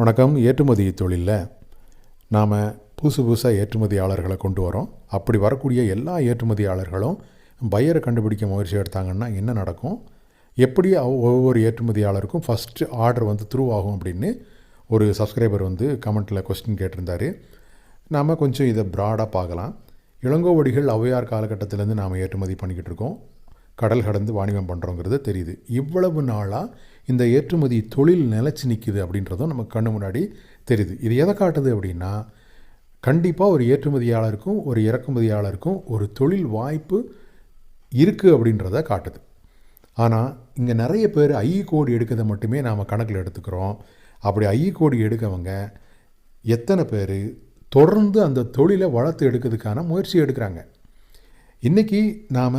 வணக்கம். ஏற்றுமதி தொழிலில் நாம் புதுசு புதுசாக ஏற்றுமதியாளர்களை கொண்டு வரோம். அப்படி வரக்கூடிய எல்லா ஏற்றுமதியாளர்களும் பையரை கண்டுபிடிக்க முயற்சி எடுத்தாங்கன்னா என்ன நடக்கும்? எப்படி ஒவ்வொரு ஏற்றுமதியாளருக்கும் ஃபஸ்ட்டு ஆர்டர் வந்து த்ரூ ஆகும் அப்படின்னு ஒரு சப்ஸ்கிரைபர் வந்து கமெண்ட்டில் கொஸ்டின் கேட்டிருந்தார். நாம் கொஞ்சம் இதை ப்ராடாக பார்க்கலாம். இளங்கோவடிகள் ஔவையார் காலகட்டத்திலேருந்து நாம் ஏற்றுமதி பண்ணிக்கிட்டு இருக்கோம். கடல் கடந்து வாணிபம் பண்ணுறோங்கிறது தெரியுது. இவ்வளவு நாளாக இந்த ஏற்றுமதி தொழில் நிலச்சி நிற்குது அப்படின்றதும் நமக்கு கண்ணு முன்னாடி தெரியுது. இது எதை காட்டுது அப்படின்னா கண்டிப்பாக ஒரு ஏற்றுமதியாளருக்கும் ஒரு இறக்குமதியாளருக்கும் ஒரு தொழில் வாய்ப்பு இருக்குது அப்படின்றத காட்டுது. ஆனால் இங்கே நிறைய பேர் ஐ கோடி எடுக்கிறத மட்டுமே நாம் கணக்கில் எடுத்துக்கிறோம். அப்படி ஐ கோடி எடுக்கவங்க எத்தனை பேர் தொடர்ந்து அந்த தொழிலை வளர்த்து எடுக்கிறதுக்கான முயற்சி எடுக்கிறாங்க. இன்றைக்கி நாம்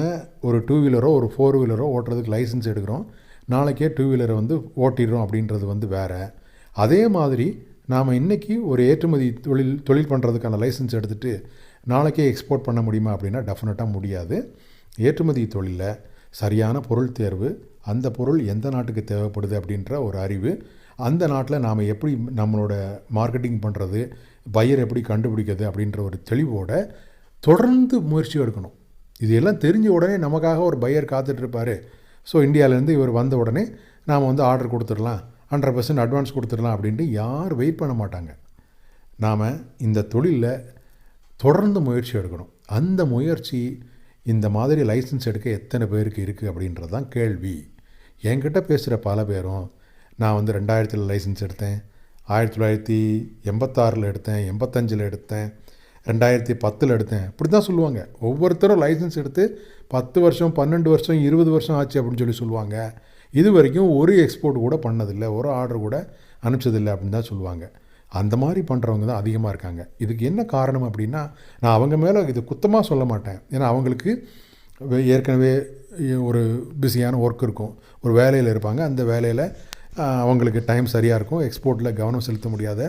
ஒரு டூ வீலரோ ஒரு ஃபோர் வீலரோ ஓட்டுறதுக்கு லைசன்ஸ் எடுக்கிறோம். நாளைக்கே டூ வீலரை வந்து ஓட்டிடுறோம் அப்படின்றது வந்து வேறு. அதே மாதிரி நாம் இன்றைக்கி ஒரு ஏற்றுமதி தொழில் தொழில் பண்ணுறதுக்கான லைசன்ஸ் எடுத்துகிட்டு நாளைக்கே எக்ஸ்போர்ட் பண்ண முடியுமா அப்படின்னா டெஃபினட்டாக முடியாது. ஏற்றுமதி தொழிலில் சரியான பொருள் தேர்வு அந்த பொருள் எந்த நாட்டுக்கு தேவைப்படுது அப்படின்ற ஒரு அறிவு அந்த நாட்டில் நாம் எப்படி நம்மளோட மார்க்கெட்டிங் பண்ணுறது பையர் எப்படி கண்டுபிடிக்கிறது அப்படின்ற ஒரு தெளிவோட தொடர்ந்து முயற்சி எடுக்கணும். இது எல்லாம் தெரிஞ்ச உடனே நமக்காக ஒரு பையர் காத்துட்ருப்பார். ஸோ இந்தியாவிலேருந்து இவர் வந்த உடனே நாம் வந்து ஆர்டர் கொடுத்துடலாம் ஹண்ட்ரட் பர்சன்ட் அட்வான்ஸ் கொடுத்துடலாம் அப்படின்ட்டு யார் வெயிட் பண்ண மாட்டாங்க. நாம் இந்த தொழிலில் தொடர்ந்து முயற்சி எடுக்கணும். அந்த முயற்சி இந்த மாதிரி லைசன்ஸ் எடுக்க எத்தனை பேருக்கு இருக்குது அப்படின்றது தான் கேள்வி. என்கிட்ட பேசுகிற பல பேரும் நான் வந்து ரெண்டாயிரத்தில் லைசன்ஸ் எடுத்தேன் ஆயிரத்தி தொள்ளாயிரத்தி எண்பத்தாறில் எடுத்தேன் எண்பத்தஞ்சில் எடுத்தேன் ரெண்டாயிரத்தி பத்தில் எடுத்தேன். இப்படி தான் சொல்லுவாங்க. ஒவ்வொருத்தரும் லைசன்ஸ் எடுத்து பத்து வருஷம் பன்னெண்டு வருஷம் இருபது வருஷம் ஆச்சு அப்படின்னு சொல்லி சொல்லுவாங்க. இது வரைக்கும் ஒரு எக்ஸ்போர்ட் கூட பண்ணதில்லை. ஒரு ஆர்டர் கூட அனுப்பிச்சதில்லை அப்படின்னு தான் சொல்லுவாங்க. அந்த மாதிரி பண்ணுறவங்க தான் அதிகமாக இருக்காங்க. இதுக்கு என்ன காரணம் அப்படின்னா நான் அவங்க மேலே இது குத்தமாக சொல்ல மாட்டேன். ஏன்னா அவங்களுக்கு ஏற்கனவே ஒரு பிஸியான ஒர்க் இருக்கும். ஒரு வேலையில் இருப்பாங்க. அந்த வேலையில் அவங்களுக்கு டைம் சரியாக இருக்கும். எக்ஸ்போர்ட்டில் கவனம் செலுத்த முடியாத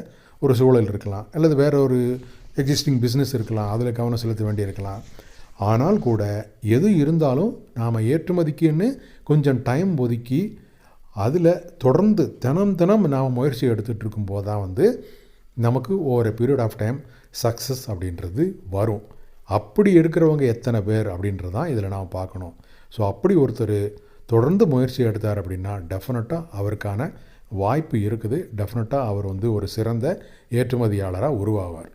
ஒரு சூழல் இருக்கலாம். அல்லது வேறு ஒரு எக்ஸிஸ்டிங் பிஸ்னஸ் இருக்கலாம் அதில் கவனம் செலுத்த வேண்டியிருக்கலாம். ஆனால் கூட எது இருந்தாலும் நாம் ஏற்றுமதிக்குன்னு கொஞ்சம் டைம் ஒதுக்கி அதில் தொடர்ந்து தினம் தினம் நாம் முயற்சி எடுத்துகிட்டு இருக்கும்போது தான் வந்து நமக்கு over period of time success அப்படின்றது வரும். அப்படி எடுக்கிறவங்க எத்தனை பேர் அப்படின்றது தான் இதில் நாம் பார்க்கணும். ஸோ அப்படி ஒருத்தர் தொடர்ந்து முயற்சி எடுத்தார் அப்படின்னா டெஃபினட்டாக அவருக்கான வாய்ப்பு இருக்குது. டெஃபினட்டாக அவர் வந்து ஒரு சிறந்த ஏற்றுமதியாளராக உருவாவார்.